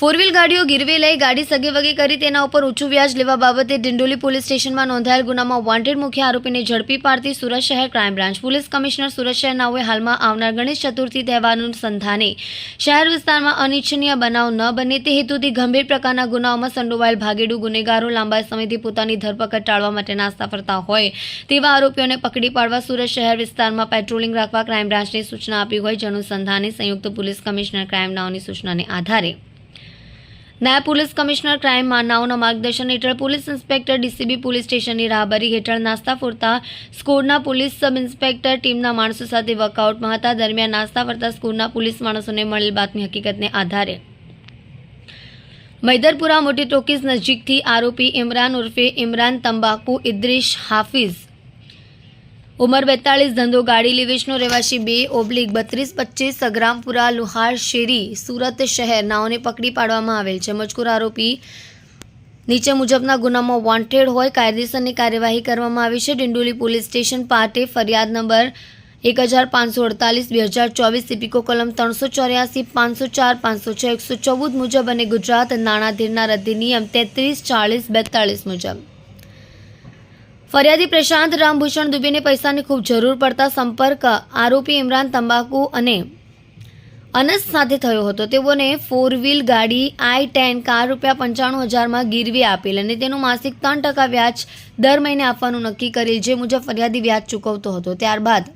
Four wheel ગાડીઓ ગીરવે લઈ ગાડી સગે વગે કરી તેના ઉપર ઊંચું વ્યાજ લેવા બાબતે ડિંડોલી પોલીસ સ્ટેશનમાં નોંધાયેલ ગુનામાં વોન્ટેડ મુખ્ય આરોપીને ઝડપી પાડતી સુરત શહેર crime branch police commissioner Surat શહેરનાઓએ હાલમાં આવનાર ગણેશ ચતુર્થી તહેવારનું સંધાને. શહેર વિસ્તારમાં અનિચ્છનીય બનાવ ન બને તે હેતુથી ગંભીર પ્રકારના ગુનાઓમાં સંડોવાયેલ ભાગેડુ ગુનેગારો લાંબા સમયથી પોતાની ધરપકડ ટાળવા માટે નાસ્તા ફરતા હોય તેવા આરોપીઓને પકડી પાડવા સુરત શહેર વિસ્તારમાં પેટ્રોલિંગ રાખવા ક્રાઇમ બ્રાન્ચને સૂચના આપી હોય, જેનું સંધાને સંયુક્ત પોલીસ કમિશનર ક્રાઇમ નાઓની સૂચનાને આધારે. નાયબ પોલીસ કમિશનર ક્રાઇમ માનનાઓના માર્ગદર્શન હેઠળ પોલીસ ઇન્સ્પેક્ટર ડીસીબી પોલીસ સ્ટેશનની રાહબરી હેઠળ નાસ્તા ફરતા સ્કોડના પોલીસ સબ ઇન્સ્પેક્ટર ટીમના માણસો સાથે વર્કઆઉટમાં હતા. દરમિયાન નાસ્તા ફરતા સ્કોડના પોલીસ માણસોને મળેલ બાતમી હકીકતને આધારે મૈદરપુરા મોટી ટોકીઝ નજીકથી આરોપી ઇમરાન ઉર્ફે ઇમરાન તંબાકુ, ઇદ્રીશ, હાફિઝ ઉંમર બેતાળીસ, ધંધો, ગાડી લિવેશનો રહેવાસી બે, ઓબ્લિક બત્રીસ પચીસ સગ્રામપુરા, લુહાર, શેરી, સુરત શહેર. નાઓને પકડી પાડવામાં આવેલ છે. મજકૂર આરોપી નીચે મુજબના ગુનામાં વોન્ટેડ હોય, કાયદેસરની કાર્યવાહી કરવામાં આવી છે. ડિંડોલી પોલીસ સ્ટેશન પાટે ફરિયાદ નંબર એક હજાર પાંચસો અડતાલીસ, બે હજાર ચોવીસ, સિપિકો કલમ ત્રણસો ચોર્યાસી, પાંચસો ચાર, પાંચસો છ, એકસો ચૌદ મુજબ અને ગુજરાત નાણાધીરના અધિનિયમ તેત્રીસ ચાળીસ બેતાળીસ મુજબ. ફરિયાદી પ્રશાંત રામભૂષણ દુબેને પૈસાની ખૂબ જરૂર પડતા સંપર્ક આરોપી ઇમરાન તંબાકુ અને અનસ સાથે થયો હતો. તેઓને ફોર વ્હીલ ગાડી, આઈ ટેન, કાર રૂપિયા પંચાણું હજારમાં ગીરવી આપેલ અને તેનું માસિક ત્રણ ટકા વ્યાજ દર મહિને આપવાનું નક્કી કરેલ, જે મુજબ ફરિયાદી વ્યાજ ચૂકવતો હતો. ત્યારબાદ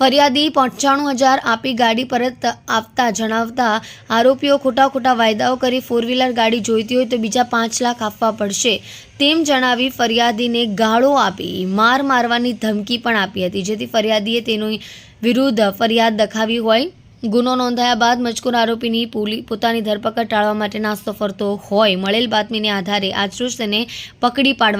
ફરિયાદી પંચાણું હજાર આપી ગાડી પરત આપતા જણાવતા આરોપીઓ ખોટા ખોટા વાયદાઓ કરી ફોર વ્હીલર ગાડી જોઈતી હોય તો બીજા પાંચ લાખ આપવા પડશે. તેમ જણાવી ફરિયાદીને ગાળો આપી માર મારવાની ધમકી પણ આપી હતી. જેથી ફરિયાદીએ તેની વિરુદ્ધ ફરિયાદ દખાવી હોય. ગુનો નોંધાયા બાદ મજકૂર આરોપીની પોલી પોતાની ધરપકડ ટાળવા માટે નાસ્તો ફરતો હોય. મળેલ બાતમીને આધારે આજરોજ તેને પકડી પાડવા